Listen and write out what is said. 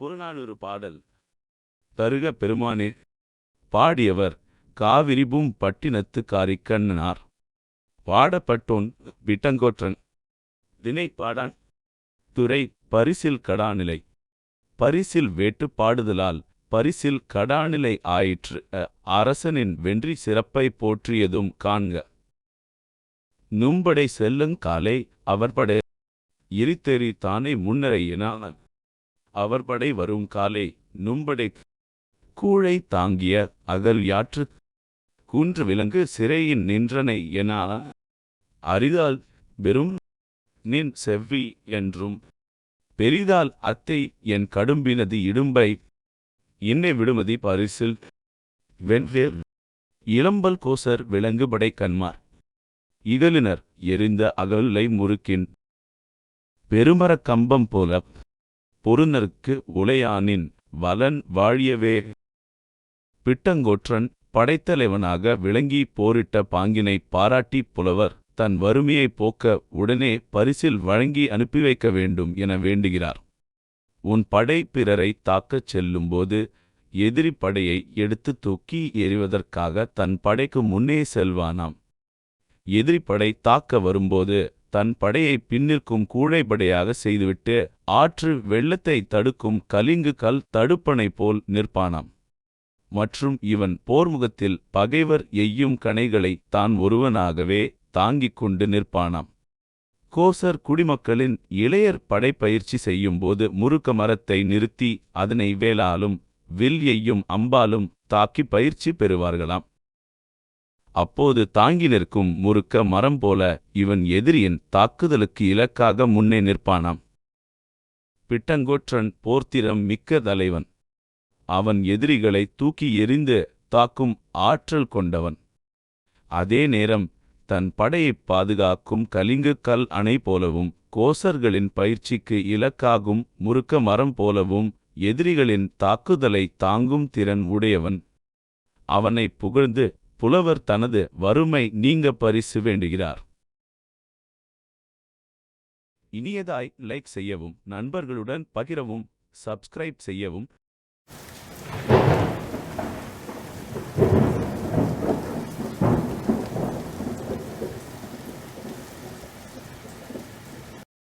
புறநானூறு பாடல். தருக பெருமானே பாடியவர் காவிரிபும் பட்டினத்து காரிக்கண்ணனார். பாடப்பட்டோன் விட்டங்கோற்றன் தினை பாடான் துறை பரிசில் கடாநிலை. பரிசில் வேட்டு பாடுதலால் பரிசில் கடாநிலை ஆயிற்று அ, அரசனின் வென்றி சிறப்பை போற்றியதும் காண்க. நும்படை செல்லுங் காலை அவர்படை எரித்தெறி தானே முன்னரை அவர் படை வரும் காலை நும்படை கூழை தாங்கிய அகல் யாற்று குன்று விலங்கு சிறையின் நின்றனை என அரிதால் வெறும் நின் செவ்வி என்றும் பெரிதால் அத்தை என் கடும்பினது இடும்பை இன்னை விடுமதி பரிசில் வெண்வேல் இளம்பல் கோசர் விலங்குபடை கண்மார் இகலினர் எரிந்த அகலை முறுக்கின் பெருமரக் கம்பம் போல பொருநருக்கு உலையானின் வலன் வாழியவே! பிட்டங்கொற்றன் படைத்தலைவனாக விளங்கி போரிட்ட பாங்கினை பாராட்டி புலவர் தன் வறுமையை போக்க உடனே பரிசில் வழங்கி அனுப்பி வைக்க வேண்டும் என வேண்டுகிறார். உன் படை பிறரை தாக்கச் செல்லும்போது எதிரி படையை எடுத்து தூக்கி எறிவதற்காக தன் படைக்கு முன்னே செல்வானாம். எதிரி படை தாக்க வரும்போது தன் படையை பின்னிற்கும் கூழைப்படையாக செய்துவிட்டு ஆற்று வெள்ளத்தை தடுக்கும் கலிங்கு கல் தடுப்பனை போல் நிற்பானாம். மற்றும் இவன் போர்முகத்தில் பகைவர் எய்யும் கணைகளை தான் ஒருவனாகவே தாங்கிக் கொண்டு நிற்பானாம். கோசர் குடிமக்களின் இளையர் படைப்பயிற்சி செய்யும்போது முறுக்க மரத்தை நிறுத்தி அதனை வேலாலும் வில் எய்யும் அம்பாலும் தாக்கி பயிற்சி பெறுவார்களாம். அப்போது தாங்கி நிற்கும் முறுக்க மரம் போல இவன் எதிரியின் தாக்குதலுக்கு இலக்காக முன்னே நிற்பானாம். பிட்டங்கொற்றன் போர்த்திரம் மிக்க தலைவன். அவன் எதிரிகளை தூக்கி எறிந்து தாக்கும் ஆற்றல் கொண்டவன். அதே நேரம் தன் படையைப் பாதுகாக்கும் கலிங்கு கல் அணை போலவும் கோசர்களின் பயிற்சிக்கு இலக்காகும் முறுக்க மரம் போலவும் எதிரிகளின் தாக்குதலை தாங்கும் திறன் உடையவன். அவனை புகழ்ந்து புலவர் தனது வறுமை நீங்க பரிசு வேண்டுகிறார். இனியதாய் லைக் செய்யவும் நண்பர்களுடன் பகிரவும் சப்ஸ்கிரைப் செய்யவும்